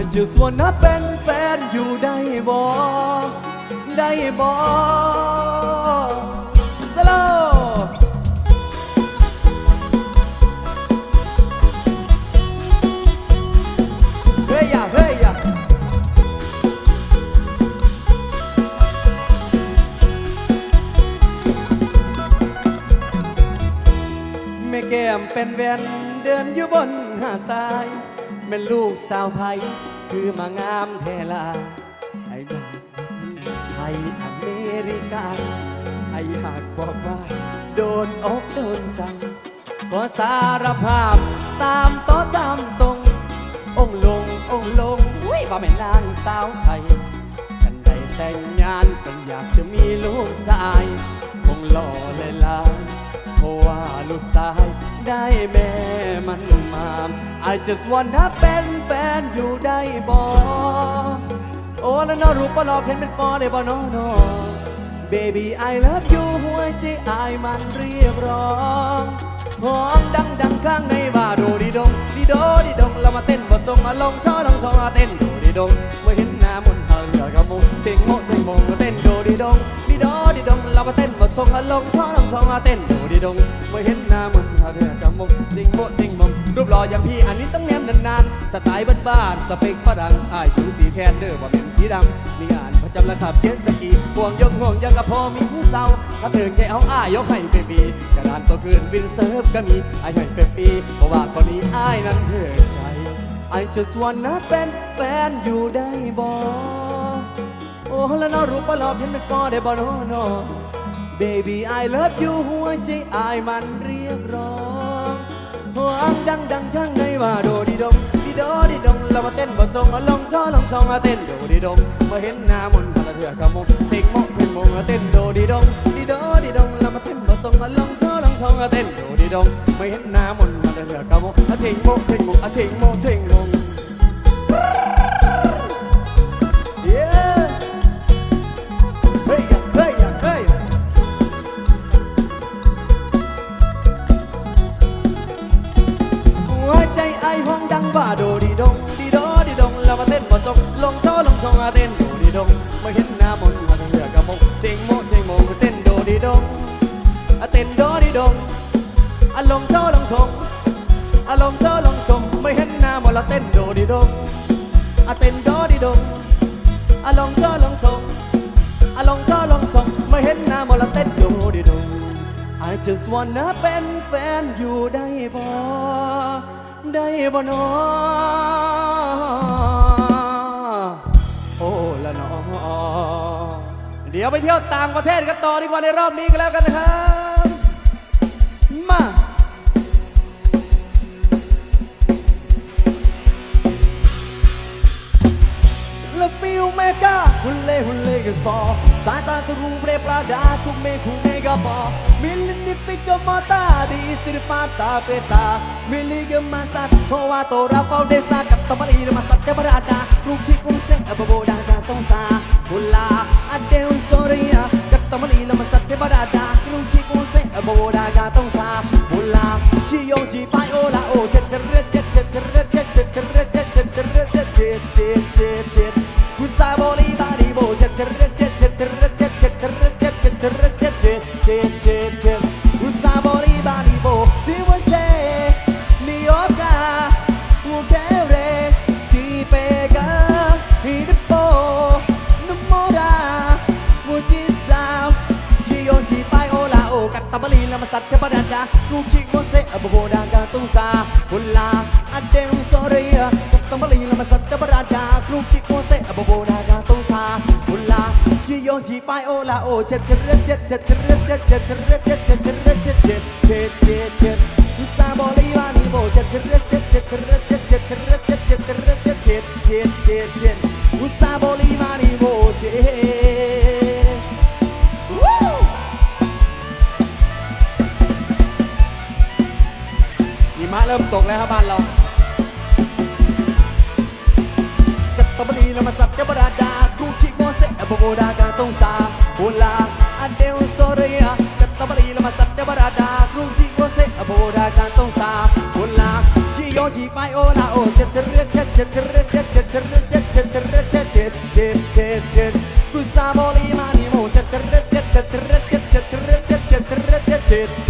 I just wanna เป็นแฟนอยู่ได้บ่ได้บ่สโลเฮ้ยเฮ้ยแม่แก้มเป็นแวนเดินอยู่บนหาดทรายแม่ลูกสาวไทย คือมางามเทลาไอ้บ้านไทยอเมริกา ไอ้หากบอกว่า โดนอกโดนใจก็สารภาพตามโต๊ะตามตรง องลงองลงอุ้ยว่าแม่นางสาวไทยกันได้แต่งงานกันอยากจะมีลูกชายคงหล่อเลยลายเพราะว่าลูกชายได้แม่มันมา I just wanna เป็นแฟ นอยู่ได้บ่โอ้แล้วนอรูปปลอกเห็นเป็นปอได้บ่นอนอ Baby I love you หัวใจอายมันเรียกร้องหอมดังดังข้างในว่าโดดีดงดีโดดีดงเรามาเต้นบททรงมาลงช่อลงช่อมาเต้นโดดีดงเมื่อเห็นหน้ามนเธอเหลือกระมุงเสียงโมเสียงมงมาเต้นโดดีดงดีโดดีดงเรามาเต้นบททรงมาลงช่อลงช่อมาเต้นโดดีดงเมื่อเห็นหน้ามนเธอเหลือกระมุงเสียงโมเสียงมง รูปหล่ออย่างพี่อันนี้ต้องแนมนานๆ สไตล์บ้านๆสเปคฝรั่งอายผิวสีแทนเด้อว่าเป็นสีดำมีอ่านประจำระขับเจ็ตสกีห่วงยงห่วงยังกะพอมีผู้เศร้าถ้าเถิงใจเอาอ้ายยกให้เปปีกระดานตัวคืนวินเซิร์ฟก็มีอายให้เปปีเพราะว่าคนนี้อ้ายนั้นเถิดใจ I just wanna เป็นแฟนอยู่ได้บ่โอ้แล้วนอรูปปลอบเห็นเป็นปอได้บ่นอน Baby I love you หัวใจอายมันเรียกร้อง หัวอังดังดังข้างในว่าโดดีดงดีโดดีดงเรามาเต้นบททรงมาลงท่อลงทองมาเต้นโดดีดงมาเห็นหน้ามนต์พละเถื่อกระมงเท่งโมงเท่งมงมาเต้นโดดีดงดีโดดีดงเรามาเต้นบททรงมาลงท่อลงทองมาเต้นโดดีดงมาเห็นหน้ามนต์พละเถื่อกระมงเท่งมงเท่งมงเท่งมงเท่งโมง อะเต้นโดดีดงอะลงโตลงทงอะลงโตลงทงไม่เห็นหน้ามนต์ละเต้นโดดีดงอะเต้นโดดีดงอะลงโตลงทงอะลงโตลงทงไม่เห็นหน้ามนต์ละเต้นโดดีดง I just wanna เป็นแฟนอยู่ได้บ่ได้บ่นอโอ้ละนอเดี๋ยวไปเที่ยวต่างประเทศกันต่อดีกว่าในรอบนี้กันแล้วกันนะครับ का हुल्ले हुल्ले सौ। साता तो रूबरे प्राडा तुम्हें तो घूमेगा पा। मिलनी फिक माता दी, सिर्फ़ आता पेता। मिली गे मसा होवा तो रफाउ देसा कत्तमर ईर मसा, ते बराटा रूची कुम से, अब बोडा का तुम सा। हुल्ला अड्डे उन सोरिया। कत्तमर ईर मसा, ते बराटा โบดากาต้องซาบุลาชิโยชิไปโอลาโอ สัตย์เทพดันดาลูกชิงโมเสอบโบดากาตุงซาบุลาอเดมโซเรียกับตัมบลีลามาสัตย์เทพดันดาลูกชิงโมเสอบโบดากาตุงซาบุลาชิโยจีไปโอลาโอเจ็ดเจ็ดเจ็ดเจ็ดเจ็ดเจ็ดเจ็ดเจ็ดเจ็ดเจ็ดเจ็ดเจ็ดเจ็ดเจ็ดเจ็ดเจ็ดทุสาบอลีวานิโบเจ็ดเจ็ดเจ็ดเจ็ดเจ็ดเจ็ดเจ็ดเจ็ดเจ็ดเจ็ดเจ็ดเจ็ดเจ็ดเจ็ดเจ็ดอุสาบอลี มะเริ่มตกแล้วครับบ้านเรากัตตบดีนมาสัตยบราดากูชิโมเซอโบโบดากาตงซาโอลาอเดลโซเรียกัตตบดีนมาสัตยบราดากูชิโมเซอโบโบดากาตงซาโอลาชิโยชิไปโอลาโอเจ็ดเจ็ดเจ็ดเจ็ดเจ็ดเจ็ดเจ็ดเจ็ดดเจ็ดกุซาโบลีมานิโมเจ็ดเจ็ดเจ็ดเจ็ดเจ็ดเจ็ดเจ็ดเจ็ดเจ็ดเจ็ดเจ็ดเจ็ดเจ็ดเจ็ดเจ็ดเจ็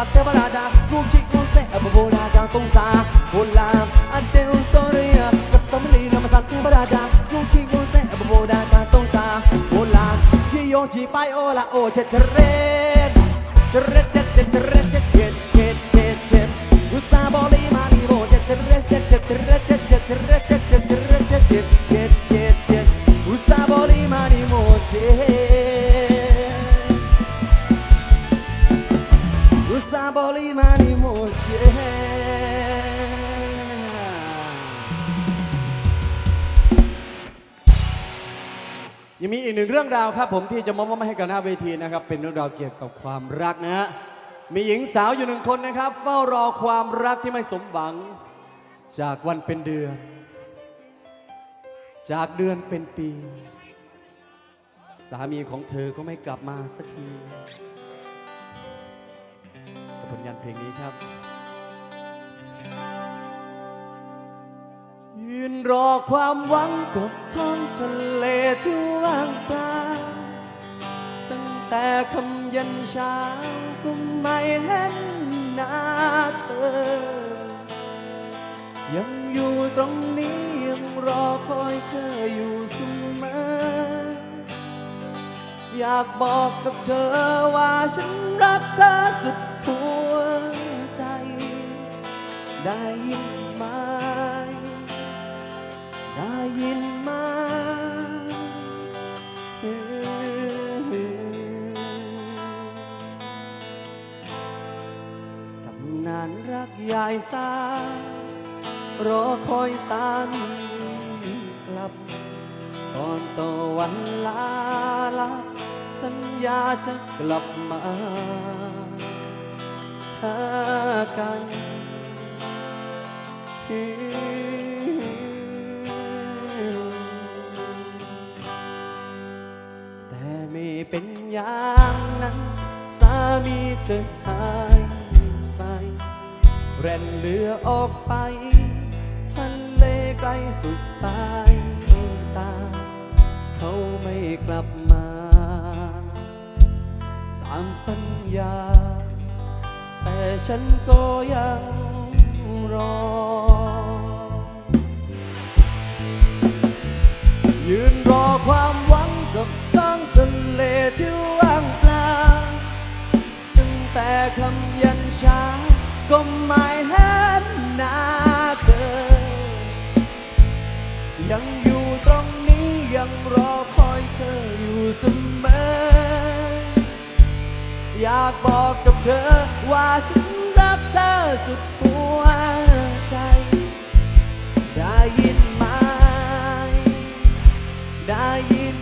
ามะลีลามาสัตเตบราดาลูกชิกุเซอบบโบราดาตงซาโอลามอันเดลโซเรียกัตตามะลีล ยังมีอีกหนึ่งเรื่องราวครับผมที่จะมอบมาให้กับหน้าเวทีนะครับ เป็นเรื่องราวเกี่ยวกับความรักนะฮะมีหญิงสาวอยู่หนึ่งคนนะครับ เฝ้ารอความรักที่ไม่สมหวัง จากวันเป็นเดือน จากเดือนเป็นปี สามีของเธอก็ไม่กลับมาสักที ลงานเพลงนี้ครับ ยืนรอความหวังกับท้องทะเลที่ว่างเปล่าตั้งแต่คำย็นเช้าก็ไม่เห็นหน้าเธอ ยังอยู่ตรงนี้ยังรอคอยเธออยู่เสมออยากบอกกับเธอว่าฉันรักเธอสุด ได้ยินไหม ได้ยินไหมตำนานรักยายสารอคอยสามีกลับ ก่อนต่อวันลาลับสัญญาจะกลับมาหากัน แต่ไม่เป็นอย่างนั้น สามีเธอหายไปเร่นเรือออกไป ทะเลไกลสุดสายตา เขาไม่กลับมา ตามสัญญา แต่ฉันก็ยังรอ ยังอยู่ตรงนี้ยังรอคอยเธออยู่เสมอ อยากบอกกับเธอว่าฉันรักเธอสุดหัวใจ ได้ยินไหมได้ยิน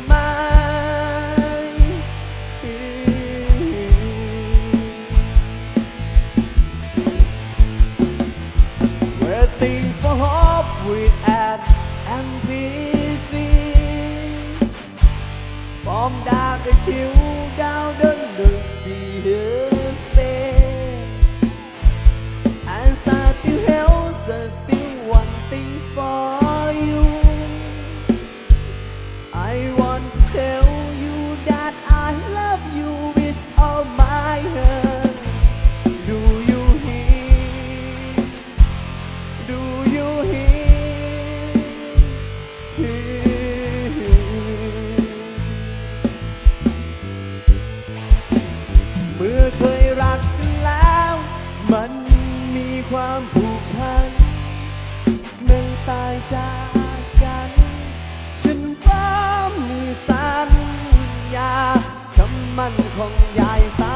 ันของยายสา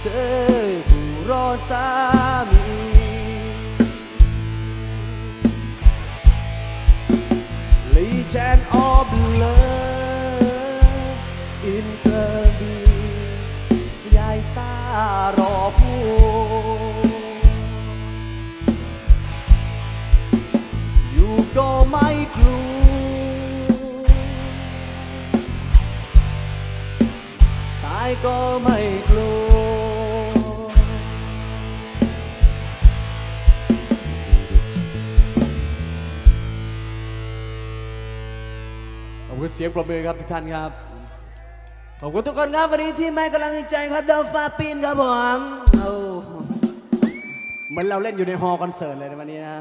เธอผู้รอสามีลีแชนออบเลอินเตอร์บียายสารอผู้อยู่ก็ไม่รู้ายก็ไม่กลัว ขอบคุณเสียงปรบมือครับทุกท่านครับ ขอบคุณทุกคนครับวันนี้ที่ไม่กำลังใจครับเดลฟาปีนครับผมเหมือนเราเล่นอยู่ในฮอลคอนเสิร์ตเลยในวันนี้นะ